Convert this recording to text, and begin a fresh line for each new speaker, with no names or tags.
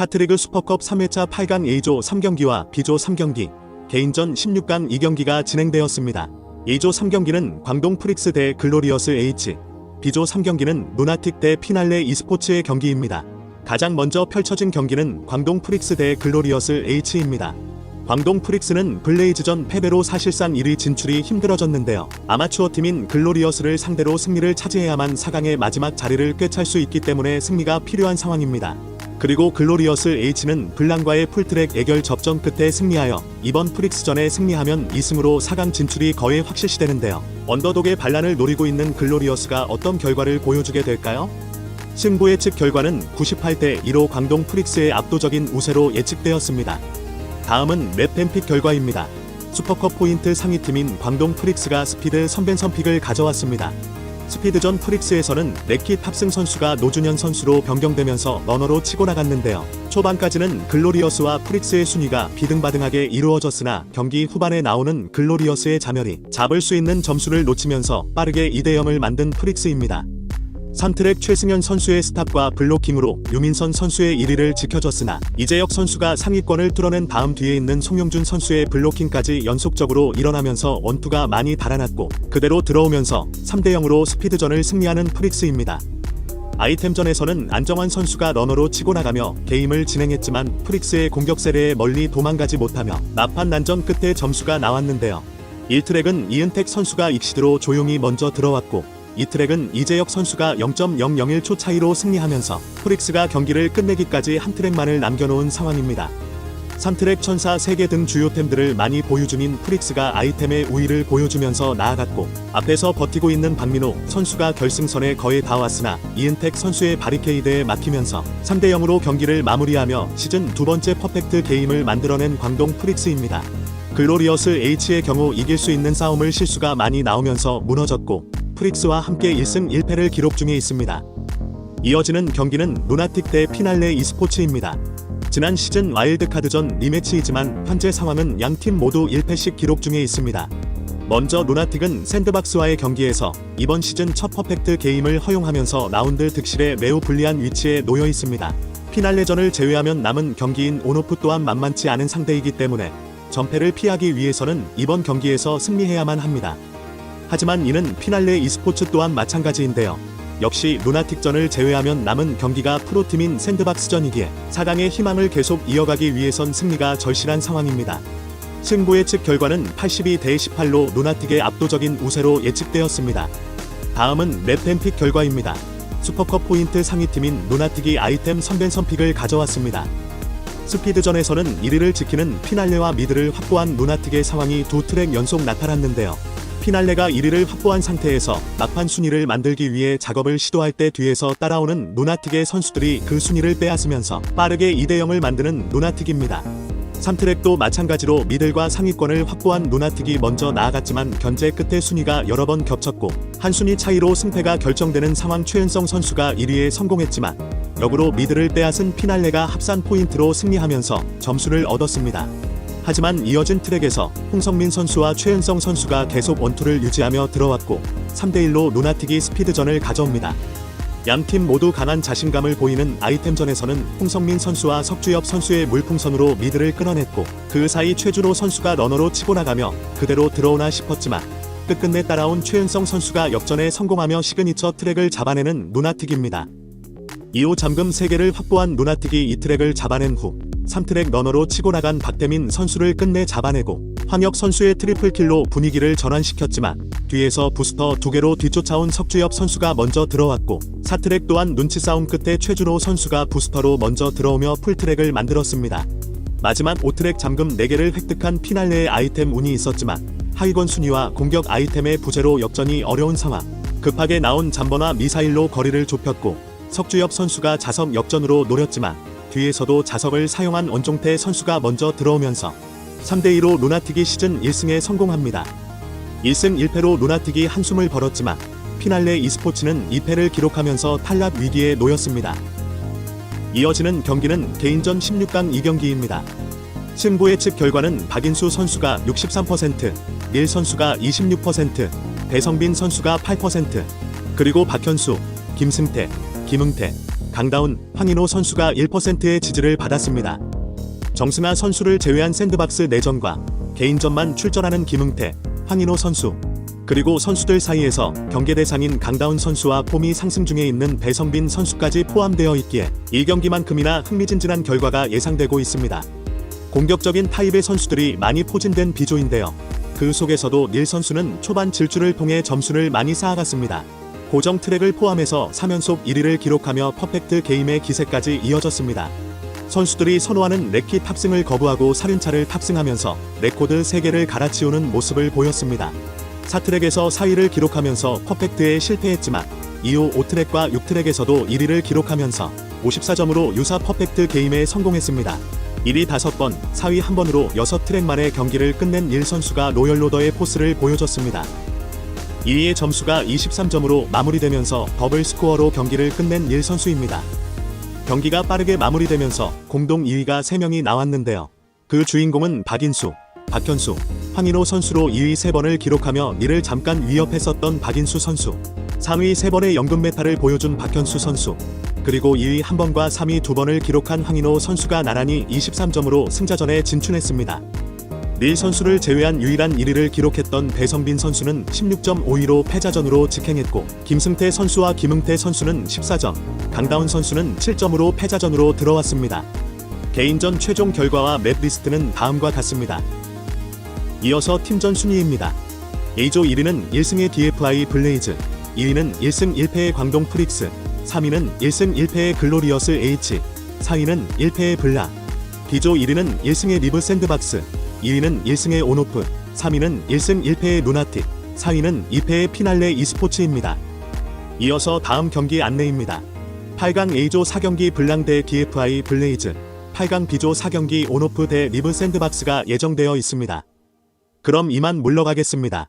카트리그 슈퍼컵 3회차 8강 A조 3경기와 B조 3경기, 개인전 16강 2경기가 진행되었습니다. A조 3경기는 광동 프릭스 대 글로리어스 H, B조 3경기는 루나틱 대 피날레 e스포츠의 경기입니다. 가장 먼저 펼쳐진 경기는 광동 프릭스 대 글로리어스 H입니다. 광동 프릭스는 블레이즈전 패배로 사실상 1위 진출이 힘들어졌는데요. 아마추어 팀인 글로리어스를 상대로 승리를 차지해야만 4강의 마지막 자리를 꿰찰 수 있기 때문에 승리가 필요한 상황입니다. 그리고 글로리어스 H는 블랑과의 풀트랙 애결 접전 끝에 승리하여 이번 프릭스전에 승리하면 2승으로 4강 진출이 거의 확실시되는데요. 언더독의 반란을 노리고 있는 글로리어스가 어떤 결과를 보여주게 될까요? 승부 예측 결과는 98대 1로 광동 프릭스의 압도적인 우세로 예측되었습니다. 다음은 맵팬픽 결과입니다. 슈퍼컵 포인트 상위팀인 광동 프릭스가 스피드 선벤 선픽을 가져왔습니다. 스피드전 프릭스에서는 레키 탑승 선수가 노준현 선수로 변경되면서 러너로 치고 나갔는데요. 초반까지는 글로리어스와 프릭스의 순위가 비등바등하게 이루어졌으나 경기 후반에 나오는 글로리어스의 자멸이 잡을 수 있는 점수를 놓치면서 빠르게 2대0을 만든 프릭스입니다. 3트랙 최승현 선수의 스탑과 블로킹으로 유민선 선수의 1위를 지켜줬으나 이재혁 선수가 상위권을 뚫어낸 다음 뒤에 있는 송영준 선수의 블로킹까지 연속적으로 일어나면서 원투가 많이 달아났고 그대로 들어오면서 3대 0으로 스피드전을 승리하는 프릭스입니다. 아이템전에서는 안정환 선수가 러너로 치고 나가며 게임을 진행했지만 프릭스의 공격 세례에 멀리 도망가지 못하며 나판 난전 끝에 점수가 나왔는데요. 1트랙은 이은택 선수가 익시드로 조용히 먼저 들어왔고 이 트랙은 이재혁 선수가 0.001초 차이로 승리하면서 프릭스가 경기를 끝내기까지 한 트랙만을 남겨놓은 상황입니다. 3트랙 천사 3개 등 주요템들을 많이 보유 중인 프릭스가 아이템의 우위를 보여주면서 나아갔고 앞에서 버티고 있는 박민호 선수가 결승선에 거의 다 왔으나 이은택 선수의 바리케이드에 막히면서 3대 0으로 경기를 마무리하며 시즌 두 번째 퍼펙트 게임을 만들어낸 광동 프릭스입니다. 글로리어스 H의 경우 이길 수 있는 싸움을 실수가 많이 나오면서 무너졌고 프릭스와 함께 1승 1패를 기록 중에 있습니다. 이어지는 경기는 루나틱 대 피날레 e스포츠입니다. 지난 시즌 와일드카드전 리매치이지만 현재 상황은 양 팀 모두 1패씩 기록 중에 있습니다. 먼저 루나틱은 샌드박스와의 경기에서 이번 시즌 첫 퍼펙트 게임을 허용하면서 라운드 득실에 매우 불리한 위치에 놓여 있습니다. 피날레전을 제외하면 남은 경기인 온오프 또한 만만치 않은 상대이기 때문에 전패를 피하기 위해서는 이번 경기에서 승리해야만 합니다. 하지만 이는 피날레 e스포츠 또한 마찬가지인데요. 역시 루나틱전을 제외하면 남은 경기가 프로팀인 샌드박스전이기에 4강의 희망을 계속 이어가기 위해선 승리가 절실한 상황입니다. 승부 예측 결과는 82대 18로 루나틱의 압도적인 우세로 예측되었습니다. 다음은 맵팬픽 결과입니다. 슈퍼컵 포인트 상위팀인 루나틱이 아이템 선벤 선 픽을 가져왔습니다. 스피드전에서는 1위를 지키는 피날레와 미드를 확보한 루나틱의 상황이 두 트랙 연속 나타났는데요. 피날레가 1위를 확보한 상태에서 막판 순위를 만들기 위해 작업을 시도할 때 뒤에서 따라오는 루나틱의 선수들이 그 순위를 빼앗으면서 빠르게 2대0을 만드는 루나틱입니다. 3트랙도 마찬가지로 미들과 상위권을 확보한 루나틱이 먼저 나아갔지만 견제 끝에 순위가 여러 번 겹쳤고 한 순위 차이로 승패가 결정되는 상황 최은성 선수가 1위에 성공했지만 역으로 미들을 빼앗은 피날레가 합산 포인트로 승리하면서 점수를 얻었습니다. 하지만 이어진 트랙에서 홍성민 선수와 최은성 선수가 계속 원투를 유지하며 들어왔고 3대1로 루나틱이 스피드전을 가져옵니다. 양팀 모두 강한 자신감을 보이는 아이템전에서는 홍성민 선수와 석주엽 선수의 물풍선으로 미드를 끊어냈고 그 사이 최준호 선수가 러너로 치고 나가며 그대로 들어오나 싶었지만 끝끝내 따라온 최은성 선수가 역전에 성공하며 시그니처 트랙을 잡아내는 루나틱입니다. 2호 잠금 3개를 확보한 루나틱이 이 트랙을 잡아낸 후 3트랙 러너로 치고 나간 박대민 선수를 끝내 잡아내고 황혁 선수의 트리플 킬로 분위기를 전환시켰지만 뒤에서 부스터 두 개로 뒤쫓아온 석주엽 선수가 먼저 들어왔고 4트랙 또한 눈치 싸움 끝에 최준호 선수가 부스터로 먼저 들어오며 풀트랙을 만들었습니다. 마지막 5트랙 잠금 4개를 획득한 피날레의 아이템 운이 있었지만 하위권 순위와 공격 아이템의 부재로 역전이 어려운 상황. 급하게 나온 잠버나 미사일로 거리를 좁혔고 석주엽 선수가 자석 역전으로 노렸지만 뒤에서도 자석을 사용한 원종태 선수가 먼저 들어오면서 3대2로 루나틱이 시즌 1승에 성공합니다. 1승 1패로 루나틱이 한숨을 벌었지만 피날레 e스포츠는 2패를 기록하면서 탈락 위기에 놓였습니다. 이어지는 경기는 개인전 16강 2경기입니다. 승부 예측 결과는 박인수 선수가 63%, 닐 선수가 26%, 배성빈 선수가 8%, 그리고 박현수, 김승태, 김응태, 강다운, 황인호 선수가 1%의 지지를 받았습니다. 정승아 선수를 제외한 샌드박스 내전과 개인전만 출전하는 김응태, 황인호 선수, 그리고 선수들 사이에서 경계 대상인 강다운 선수와 폼이 상승 중에 있는 배성빈 선수까지 포함되어 있기에 이 경기만큼이나 흥미진진한 결과가 예상되고 있습니다. 공격적인 타입의 선수들이 많이 포진된 비조인데요. 그 속에서도 닐 선수는 초반 질주를 통해 점수를 많이 쌓아갔습니다. 고정 트랙을 포함해서 3연속 1위를 기록하며 퍼펙트 게임의 기세까지 이어졌습니다. 선수들이 선호하는 레키 탑승을 거부하고 사륜차를 탑승하면서 레코드 3개를 갈아치우는 모습을 보였습니다. 4트랙에서 4위를 기록하면서 퍼펙트에 실패했지만 이후 5트랙과 6트랙에서도 1위를 기록하면서 54점으로 유사 퍼펙트 게임에 성공했습니다. 1위 5번, 4위 1번으로 6트랙 만에 경기를 끝낸 닐 선수가 로열로더의 포스를 보여줬습니다. 2위의 점수가 23점으로 마무리되면서 더블 스코어로 경기를 끝낸 닐 선수입니다. 경기가 빠르게 마무리되면서 공동 2위가 3명이 나왔는데요. 그 주인공은 박인수, 박현수, 황인호 선수로 2위 3번을 기록하며 이를 잠깐 위협했었던 박인수 선수, 3위 3번의 연금 메타를 보여준 박현수 선수, 그리고 2위 1번과 3위 2번을 기록한 황인호 선수가 나란히 23점으로 승자전에 진출했습니다. 닐 선수를 제외한 유일한 1위를 기록했던 배성빈 선수는 16.5위로 패자전으로 직행했고 김승태 선수와 김응태 선수는 14점, 강다운 선수는 7점으로 패자전으로 들어왔습니다. 개인전 최종 결과와 맵 리스트는 다음과 같습니다. 이어서 팀전 순위입니다. A조 1위는 1승의 DFI 블레이즈, 2위는 1승 1패의 광동 프릭스, 3위는 1승 1패의 글로리어스 H, 4위는 1패의 블라. B조 1위는 1승의 리브 샌드박스, 2위는 1승의 온오프, 3위는 1승 1패의 루나틱, 4위는 2패의 피날레 e스포츠입니다. 이어서 다음 경기 안내입니다. 8강 A조 4경기 블랑 대 DFI 블레이즈, 8강 B조 4경기 온오프 대 리브 샌드박스가 예정되어 있습니다. 그럼 이만 물러가겠습니다.